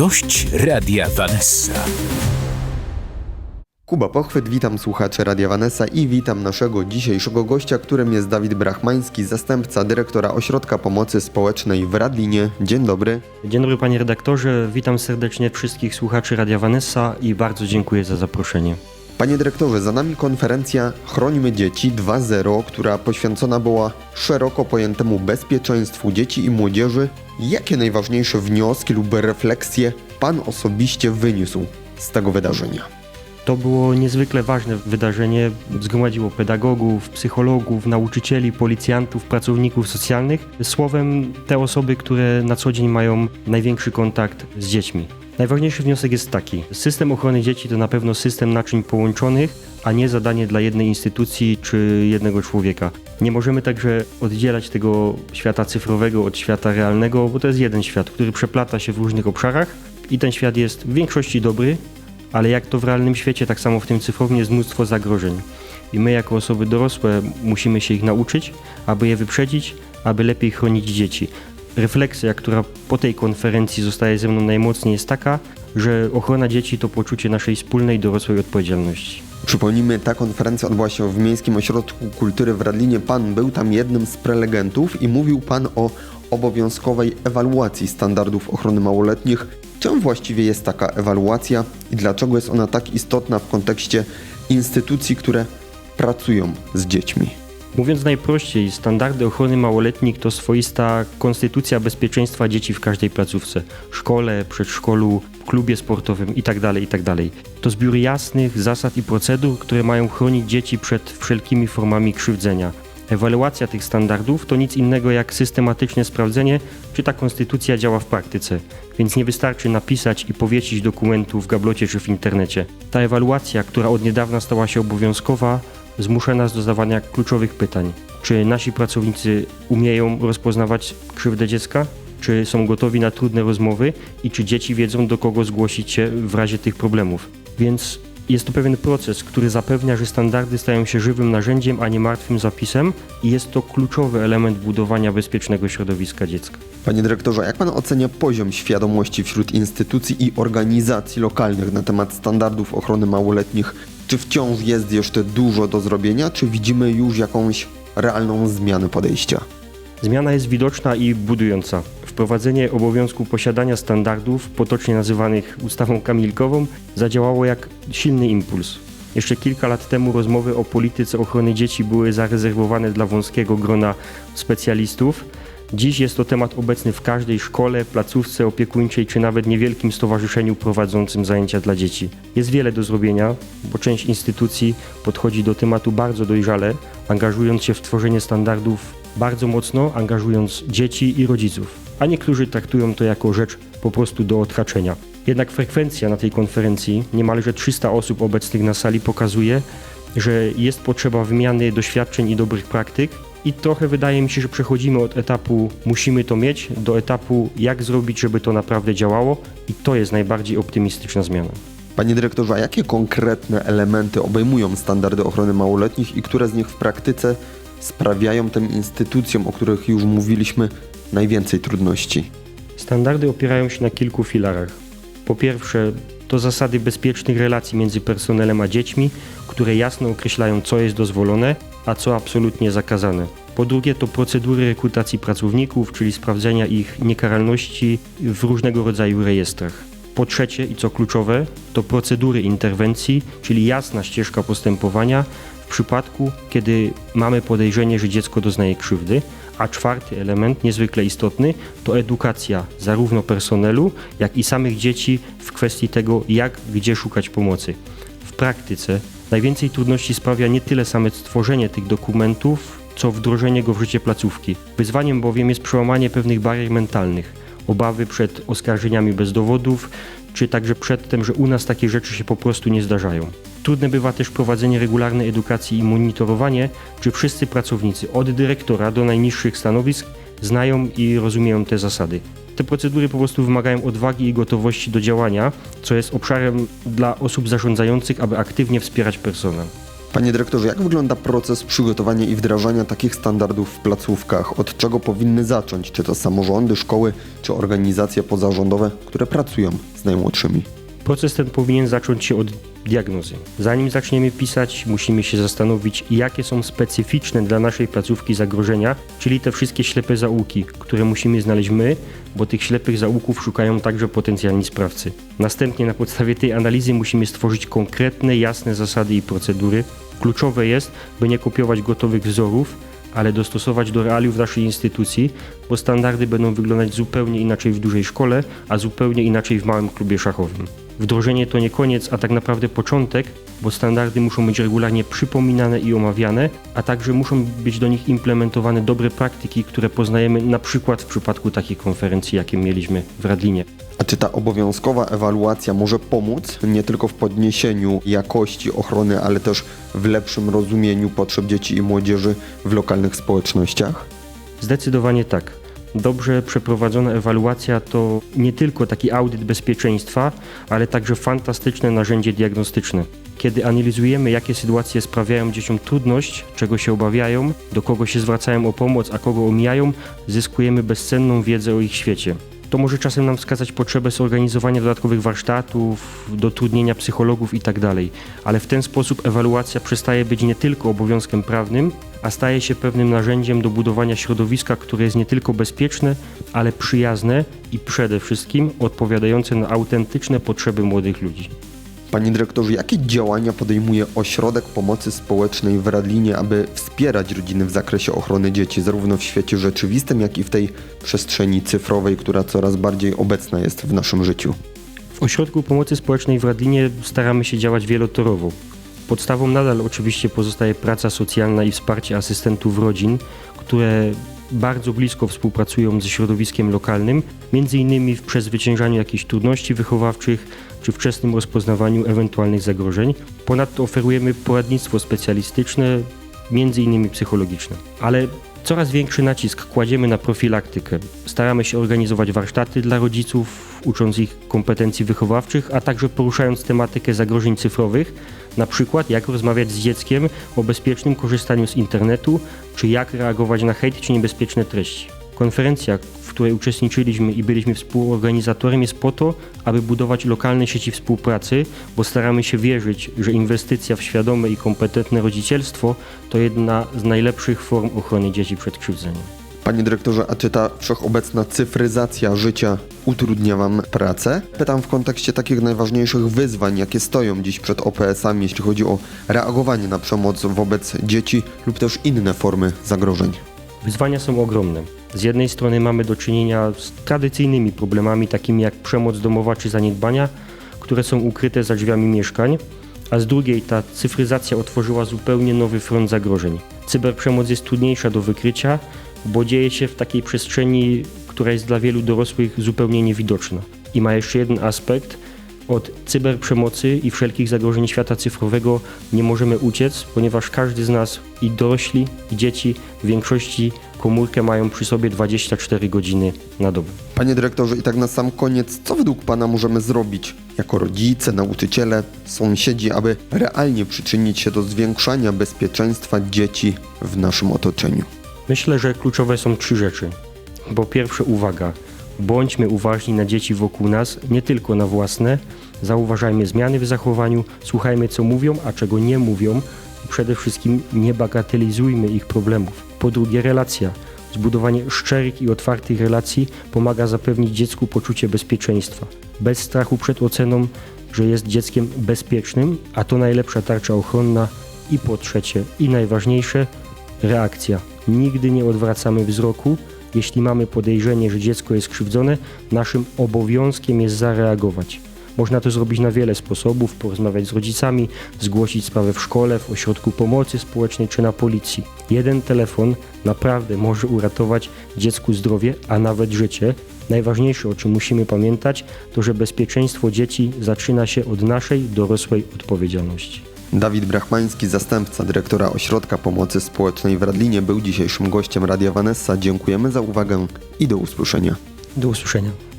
Gość Radia Vanessa. Kuba Pochwyt, witam słuchaczy Radia Vanessa i witam naszego dzisiejszego gościa, którym jest Dawid Brachmański, zastępca dyrektora Ośrodka Pomocy Społecznej w Radlinie. Dzień dobry. Dzień dobry panie redaktorze, witam serdecznie wszystkich słuchaczy Radia Vanessa i bardzo dziękuję za zaproszenie. Panie dyrektorze, za nami konferencja Chrońmy Dzieci 2.0, która poświęcona była szeroko pojętemu bezpieczeństwu dzieci i młodzieży. Jakie najważniejsze wnioski lub refleksje Pan osobiście wyniósł z tego wydarzenia? To było niezwykle ważne wydarzenie. Zgromadziło pedagogów, psychologów, nauczycieli, policjantów, pracowników socjalnych. Słowem, te osoby, które na co dzień mają największy kontakt z dziećmi. Najważniejszy wniosek jest taki: system ochrony dzieci to na pewno system naczyń połączonych, a nie zadanie dla jednej instytucji czy jednego człowieka. Nie możemy także oddzielać tego świata cyfrowego od świata realnego, bo to jest jeden świat, który przeplata się w różnych obszarach i ten świat jest w większości dobry, ale jak to w realnym świecie, tak samo w tym cyfrowym jest mnóstwo zagrożeń. I my, jako osoby dorosłe, musimy się ich nauczyć, aby je wyprzedzić, aby lepiej chronić dzieci. Refleksja, która po tej konferencji zostaje ze mną najmocniej, jest taka, że ochrona dzieci to poczucie naszej wspólnej dorosłej odpowiedzialności. Przypomnijmy, ta konferencja odbyła się w Miejskim Ośrodku Kultury w Radlinie. Pan był tam jednym z prelegentów i mówił Pan o obowiązkowej ewaluacji standardów ochrony małoletnich. Czym właściwie jest taka ewaluacja i dlaczego jest ona tak istotna w kontekście instytucji, które pracują z dziećmi? Mówiąc najprościej, standardy ochrony małoletnich to swoista konstytucja bezpieczeństwa dzieci w każdej placówce szkole, przedszkolu, klubie sportowym itd. itd. To zbiór jasnych zasad i procedur, które mają chronić dzieci przed wszelkimi formami krzywdzenia. Ewaluacja tych standardów to nic innego jak systematyczne sprawdzenie, czy ta konstytucja działa w praktyce. Więc nie wystarczy napisać i powiesić dokumentu w gablocie czy w internecie. Ta ewaluacja, która od niedawna stała się obowiązkowa, zmusza nas do zadawania kluczowych pytań. Czy nasi pracownicy umieją rozpoznawać krzywdę dziecka? Czy są gotowi na trudne rozmowy i czy dzieci wiedzą, do kogo zgłosić się w razie tych problemów? Więc jest to pewien proces, który zapewnia, że standardy stają się żywym narzędziem, a nie martwym zapisem, i jest to kluczowy element budowania bezpiecznego środowiska dziecka. Panie dyrektorze, jak pan ocenia poziom świadomości wśród instytucji i organizacji lokalnych na temat standardów ochrony małoletnich? Czy wciąż jest jeszcze dużo do zrobienia, czy widzimy już jakąś realną zmianę podejścia? Zmiana jest widoczna i budująca. Wprowadzenie obowiązku posiadania standardów, potocznie nazywanych ustawą kamilkową, zadziałało jak silny impuls. Jeszcze kilka lat temu rozmowy o polityce ochrony dzieci były zarezerwowane dla wąskiego grona specjalistów. Dziś jest to temat obecny w każdej szkole, placówce opiekuńczej czy nawet niewielkim stowarzyszeniu prowadzącym zajęcia dla dzieci. Jest wiele do zrobienia, bo część instytucji podchodzi do tematu bardzo dojrzale, angażując się w tworzenie standardów bardzo mocno, angażując dzieci i rodziców. A niektórzy traktują to jako rzecz po prostu do odhaczenia. Jednak frekwencja na tej konferencji, niemalże 300 osób obecnych na sali, pokazuje, że jest potrzeba wymiany doświadczeń i dobrych praktyk, i trochę wydaje mi się, że przechodzimy od etapu musimy to mieć do etapu jak zrobić, żeby to naprawdę działało i to jest najbardziej optymistyczna zmiana. Panie dyrektorze, a jakie konkretne elementy obejmują standardy ochrony małoletnich i które z nich w praktyce sprawiają tym instytucjom, o których już mówiliśmy, najwięcej trudności? Standardy opierają się na kilku filarach. Po pierwsze, to zasady bezpiecznych relacji między personelem a dziećmi, które jasno określają, co jest dozwolone, a co absolutnie zakazane. Po drugie, to procedury rekrutacji pracowników, czyli sprawdzenia ich niekaralności w różnego rodzaju rejestrach. Po trzecie, i co kluczowe, to procedury interwencji, czyli jasna ścieżka postępowania w przypadku, kiedy mamy podejrzenie, że dziecko doznaje krzywdy. A czwarty element, niezwykle istotny, to edukacja zarówno personelu, jak i samych dzieci w kwestii tego, jak, gdzie szukać pomocy. W praktyce najwięcej trudności sprawia nie tyle same stworzenie tych dokumentów, co wdrożenie go w życie placówki. Wyzwaniem bowiem jest przełamanie pewnych barier mentalnych, obawy przed oskarżeniami bez dowodów, czy także przed tym, że u nas takie rzeczy się po prostu nie zdarzają. Trudne bywa też prowadzenie regularnej edukacji i monitorowanie, czy wszyscy pracownicy, od dyrektora do najniższych stanowisk, znają i rozumieją te zasady. Te procedury po prostu wymagają odwagi i gotowości do działania, co jest obszarem dla osób zarządzających, aby aktywnie wspierać personel. Panie dyrektorze, jak wygląda proces przygotowania i wdrażania takich standardów w placówkach? Od czego powinny zacząć? Czy to samorządy, szkoły, czy organizacje pozarządowe, które pracują z najmłodszymi? Proces ten powinien zacząć się od diagnozy. Zanim zaczniemy pisać, musimy się zastanowić, jakie są specyficzne dla naszej placówki zagrożenia, czyli te wszystkie ślepe zaułki, które musimy znaleźć my, bo tych ślepych zaułków szukają także potencjalni sprawcy. Następnie na podstawie tej analizy musimy stworzyć konkretne, jasne zasady i procedury. Kluczowe jest, by nie kopiować gotowych wzorów, ale dostosować do realiów naszej instytucji, bo standardy będą wyglądać zupełnie inaczej w dużej szkole, a zupełnie inaczej w małym klubie szachowym. Wdrożenie to nie koniec, a tak naprawdę początek, bo standardy muszą być regularnie przypominane i omawiane, a także muszą być do nich implementowane dobre praktyki, które poznajemy na przykład w przypadku takich konferencji, jakie mieliśmy w Radlinie. A czy ta obowiązkowa ewaluacja może pomóc nie tylko w podniesieniu jakości ochrony, ale też w lepszym rozumieniu potrzeb dzieci i młodzieży w lokalnych społecznościach? Zdecydowanie tak. Dobrze przeprowadzona ewaluacja to nie tylko taki audyt bezpieczeństwa, ale także fantastyczne narzędzie diagnostyczne. Kiedy analizujemy, jakie sytuacje sprawiają dzieciom trudność, czego się obawiają, do kogo się zwracają o pomoc, a kogo omijają, zyskujemy bezcenną wiedzę o ich świecie. To może czasem nam wskazać potrzebę zorganizowania dodatkowych warsztatów, dotrudnienia psychologów itd., ale w ten sposób ewaluacja przestaje być nie tylko obowiązkiem prawnym, a staje się pewnym narzędziem do budowania środowiska, które jest nie tylko bezpieczne, ale przyjazne i przede wszystkim odpowiadające na autentyczne potrzeby młodych ludzi. Panie dyrektorze, jakie działania podejmuje Ośrodek Pomocy Społecznej w Radlinie, aby wspierać rodziny w zakresie ochrony dzieci, zarówno w świecie rzeczywistym, jak i w tej przestrzeni cyfrowej, która coraz bardziej obecna jest w naszym życiu? W Ośrodku Pomocy Społecznej w Radlinie staramy się działać wielotorowo. Podstawą nadal oczywiście pozostaje praca socjalna i wsparcie asystentów rodzin, które bardzo blisko współpracują ze środowiskiem lokalnym, innymi w przezwyciężaniu jakichś trudności wychowawczych czy wczesnym rozpoznawaniu ewentualnych zagrożeń. Ponadto oferujemy poradnictwo specjalistyczne, innymi psychologiczne. Ale coraz większy nacisk kładziemy na profilaktykę. Staramy się organizować warsztaty dla rodziców, ucząc ich kompetencji wychowawczych, a także poruszając tematykę zagrożeń cyfrowych, na przykład jak rozmawiać z dzieckiem o bezpiecznym korzystaniu z internetu, czy jak reagować na hejt czy niebezpieczne treści. Konferencja, w której uczestniczyliśmy i byliśmy współorganizatorem, jest po to, aby budować lokalne sieci współpracy, bo staramy się wierzyć, że inwestycja w świadome i kompetentne rodzicielstwo to jedna z najlepszych form ochrony dzieci przed krzywdzeniem. Panie dyrektorze, a czy ta wszechobecna cyfryzacja życia utrudnia Wam pracę? Pytam w kontekście takich najważniejszych wyzwań, jakie stoją dziś przed OPS-ami, jeśli chodzi o reagowanie na przemoc wobec dzieci lub też inne formy zagrożeń. Wyzwania są ogromne. Z jednej strony mamy do czynienia z tradycyjnymi problemami, takimi jak przemoc domowa czy zaniedbania, które są ukryte za drzwiami mieszkań, a z drugiej ta cyfryzacja otworzyła zupełnie nowy front zagrożeń. Cyberprzemoc jest trudniejsza do wykrycia, bo dzieje się w takiej przestrzeni, która jest dla wielu dorosłych zupełnie niewidoczna. I ma jeszcze jeden aspekt. Od cyberprzemocy i wszelkich zagrożeń świata cyfrowego nie możemy uciec, ponieważ każdy z nas, i dorośli, i dzieci, w większości komórkę mają przy sobie 24 godziny na dobę. Panie dyrektorze, i tak na sam koniec, co według Pana możemy zrobić jako rodzice, nauczyciele, sąsiedzi, aby realnie przyczynić się do zwiększania bezpieczeństwa dzieci w naszym otoczeniu? Myślę, że kluczowe są trzy rzeczy. Po pierwsze, uwaga. Bądźmy uważni na dzieci wokół nas, nie tylko na własne. Zauważajmy zmiany w zachowaniu, słuchajmy co mówią, a czego nie mówią. I przede wszystkim nie bagatelizujmy ich problemów. Po drugie, relacja. Zbudowanie szczerych i otwartych relacji pomaga zapewnić dziecku poczucie bezpieczeństwa. Bez strachu przed oceną, że jest dzieckiem bezpiecznym, a to najlepsza tarcza ochronna. I po trzecie, i najważniejsze, reakcja. Nigdy nie odwracamy wzroku. Jeśli mamy podejrzenie, że dziecko jest krzywdzone, naszym obowiązkiem jest zareagować. Można to zrobić na wiele sposobów: porozmawiać z rodzicami, zgłosić sprawę w szkole, w ośrodku pomocy społecznej czy na policji. Jeden telefon naprawdę może uratować dziecku zdrowie, a nawet życie. Najważniejsze, o czym musimy pamiętać, to że bezpieczeństwo dzieci zaczyna się od naszej dorosłej odpowiedzialności. Dawid Brachmański, zastępca dyrektora Ośrodka Pomocy Społecznej w Radlinie, był dzisiejszym gościem Radia Vanessa. Dziękujemy za uwagę i do usłyszenia. Do usłyszenia.